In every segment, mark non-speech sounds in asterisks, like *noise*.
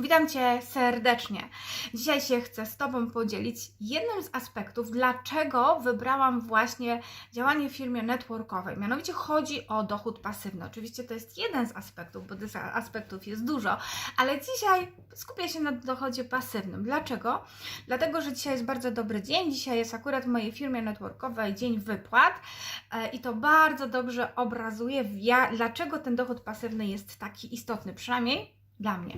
Witam Cię serdecznie. Dzisiaj się chcę z Tobą podzielić jednym z aspektów, dlaczego wybrałam właśnie działanie w firmie networkowej. Mianowicie chodzi o dochód pasywny. Oczywiście to jest jeden z aspektów, bo tych aspektów jest dużo, ale dzisiaj skupię się na dochodzie pasywnym. Dlaczego? Dlatego, że dzisiaj jest bardzo dobry dzień. Dzisiaj jest akurat w mojej firmie networkowej dzień wypłat e, i to bardzo dobrze obrazuje, dlaczego ten dochód pasywny jest taki istotny, przynajmniej dla mnie.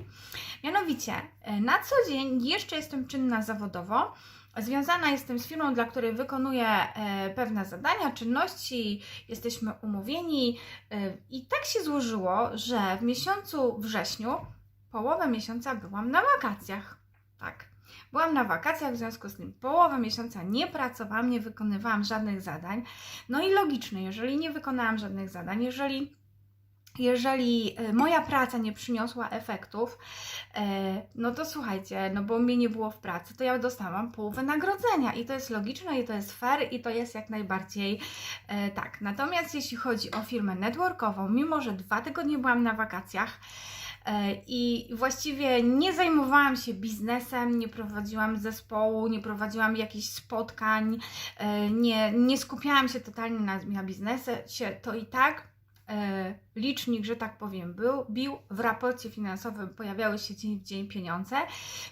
Mianowicie, e, na co dzień jeszcze jestem czynna zawodowo. Związana jestem z firmą, dla której wykonuję e, pewne zadania, czynności, jesteśmy umówieni e, i tak się złożyło, że w miesiącu wrześniu, połowę miesiąca byłam na wakacjach. Tak. Byłam na wakacjach, w związku z tym połowę miesiąca nie pracowałam, nie wykonywałam żadnych zadań. No i logiczne, jeżeli nie wykonałam żadnych zadań, jeżeli jeżeli e, moja praca nie przyniosła efektów, e, no to słuchajcie, no bo mnie nie było w pracy, to ja dostałam pół wynagrodzenia i to jest logiczne i to jest fair i to jest jak najbardziej e, tak. Natomiast jeśli chodzi o firmę networkową, mimo że dwa tygodnie byłam na wakacjach, i właściwie nie zajmowałam się biznesem, nie prowadziłam zespołu, nie prowadziłam jakichś spotkań, nie, nie skupiałam się totalnie na, na biznesie, to i tak licznik, że tak powiem, był, bił, w raporcie finansowym pojawiały się dzień w dzień pieniądze,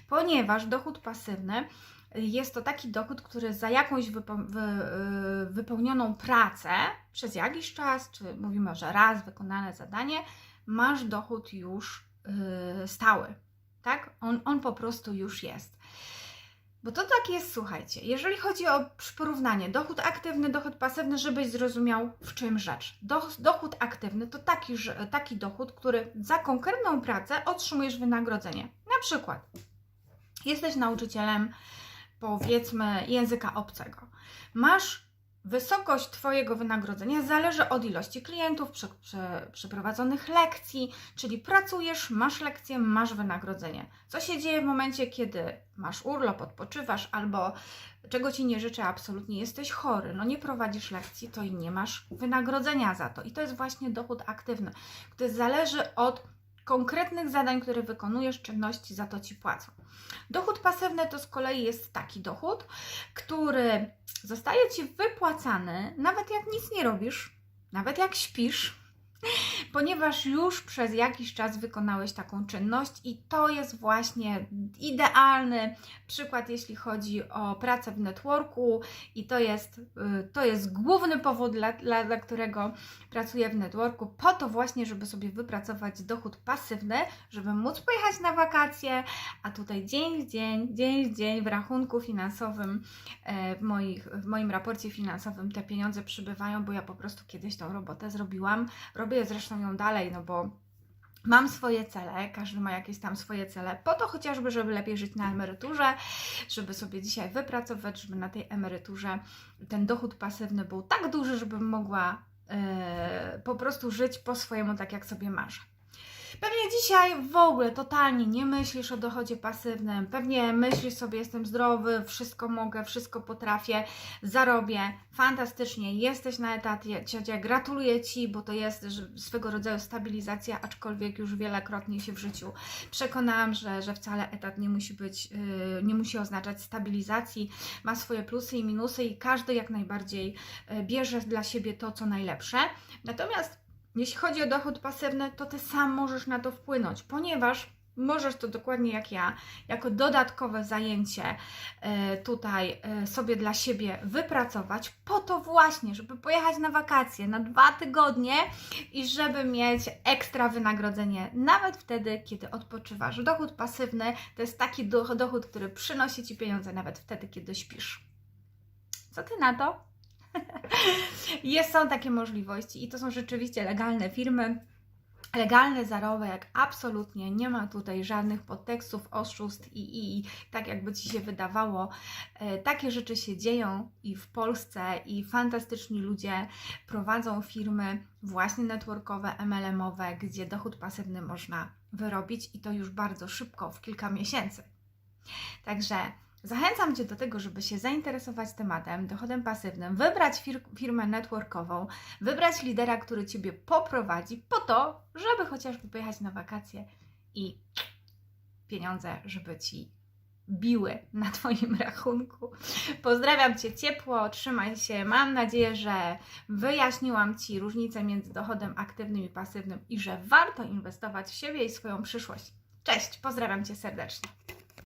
ponieważ dochód pasywny jest to taki dochód, który za jakąś wypo, wy, y, wypełnioną pracę przez jakiś czas, czy mówimy, że raz wykonane zadanie, masz dochód już y, stały. Tak? On, on po prostu już jest. Bo to tak jest, słuchajcie, jeżeli chodzi o porównanie dochód aktywny, dochód pasywny, żebyś zrozumiał w czym rzecz. Dochód aktywny to taki, taki dochód, który za konkretną pracę otrzymujesz wynagrodzenie. Na przykład jesteś nauczycielem, powiedzmy, języka obcego. Masz Wysokość Twojego wynagrodzenia zależy od ilości klientów, przeprowadzonych lekcji, czyli pracujesz, masz lekcję, masz wynagrodzenie. Co się dzieje w momencie, kiedy masz urlop, odpoczywasz albo czego Ci nie życzę, absolutnie jesteś chory, no nie prowadzisz lekcji, to i nie masz wynagrodzenia za to. I to jest właśnie dochód aktywny, który zależy od konkretnych zadań, które wykonujesz, czynności, za to Ci płacą. Dochód pasywny to z kolei jest taki dochód, który zostaje Ci wypłacany, nawet jak nic nie robisz, nawet jak śpisz, ponieważ już przez jakiś czas wykonałeś taką czynność i to jest właśnie idealny przykład, jeśli chodzi o pracę w networku i to jest, y, to jest główny powód, dla, dla, dla którego pracuję w networku, po to właśnie, żeby sobie wypracować dochód pasywny, żeby móc pojechać na wakacje, a tutaj dzień w dzień, dzień w dzień w rachunku finansowym, e, w, moich, w moim raporcie finansowym te pieniądze przybywają, bo ja po prostu kiedyś tą robotę zrobiłam, robię zresztą ją dalej, no bo Mam swoje cele, każdy ma jakieś tam swoje cele, po to chociażby, żeby lepiej żyć na emeryturze, żeby sobie dzisiaj wypracować, żeby na tej emeryturze ten dochód pasywny był tak duży, żebym mogła yy, po prostu żyć po swojemu, tak jak sobie marzę. Pewnie dzisiaj w ogóle totalnie nie myślisz o dochodzie pasywnym. Pewnie myślisz sobie, jestem zdrowy, wszystko mogę, wszystko potrafię, zarobię, fantastycznie, jesteś na etacie, ciocia, gratuluję Ci, bo to jest swego rodzaju stabilizacja, aczkolwiek już wielokrotnie się w życiu przekonałam, że, że wcale etat nie musi być, yy, nie musi oznaczać stabilizacji, ma swoje plusy i minusy i każdy jak najbardziej yy, bierze dla siebie to, co najlepsze. Natomiast jeśli chodzi o dochód pasywny, to ty sam możesz na to wpłynąć, ponieważ możesz to dokładnie jak ja, jako dodatkowe zajęcie e, tutaj e, sobie dla siebie wypracować, po to właśnie, żeby pojechać na wakacje na dwa tygodnie i żeby mieć ekstra wynagrodzenie, nawet wtedy, kiedy odpoczywasz. Dochód pasywny to jest taki dochód, który przynosi ci pieniądze nawet wtedy, kiedy śpisz. Co ty na to? *laughs* Jest, są takie możliwości i to są rzeczywiście legalne firmy. Legalne, zarobek, absolutnie nie ma tutaj żadnych podtekstów, oszustw i, i, i tak jakby Ci się wydawało. E, takie rzeczy się dzieją i w Polsce i fantastyczni ludzie prowadzą firmy właśnie networkowe, MLM-owe, gdzie dochód pasywny można wyrobić i to już bardzo szybko, w kilka miesięcy. Także Zachęcam Cię do tego, żeby się zainteresować tematem, dochodem pasywnym, wybrać fir firmę networkową, wybrać lidera, który Ciebie poprowadzi po to, żeby chociażby pojechać na wakacje i pieniądze, żeby Ci biły na Twoim rachunku. Pozdrawiam Cię ciepło, trzymaj się. Mam nadzieję, że wyjaśniłam Ci różnicę między dochodem aktywnym i pasywnym i że warto inwestować w siebie i swoją przyszłość. Cześć, pozdrawiam Cię serdecznie.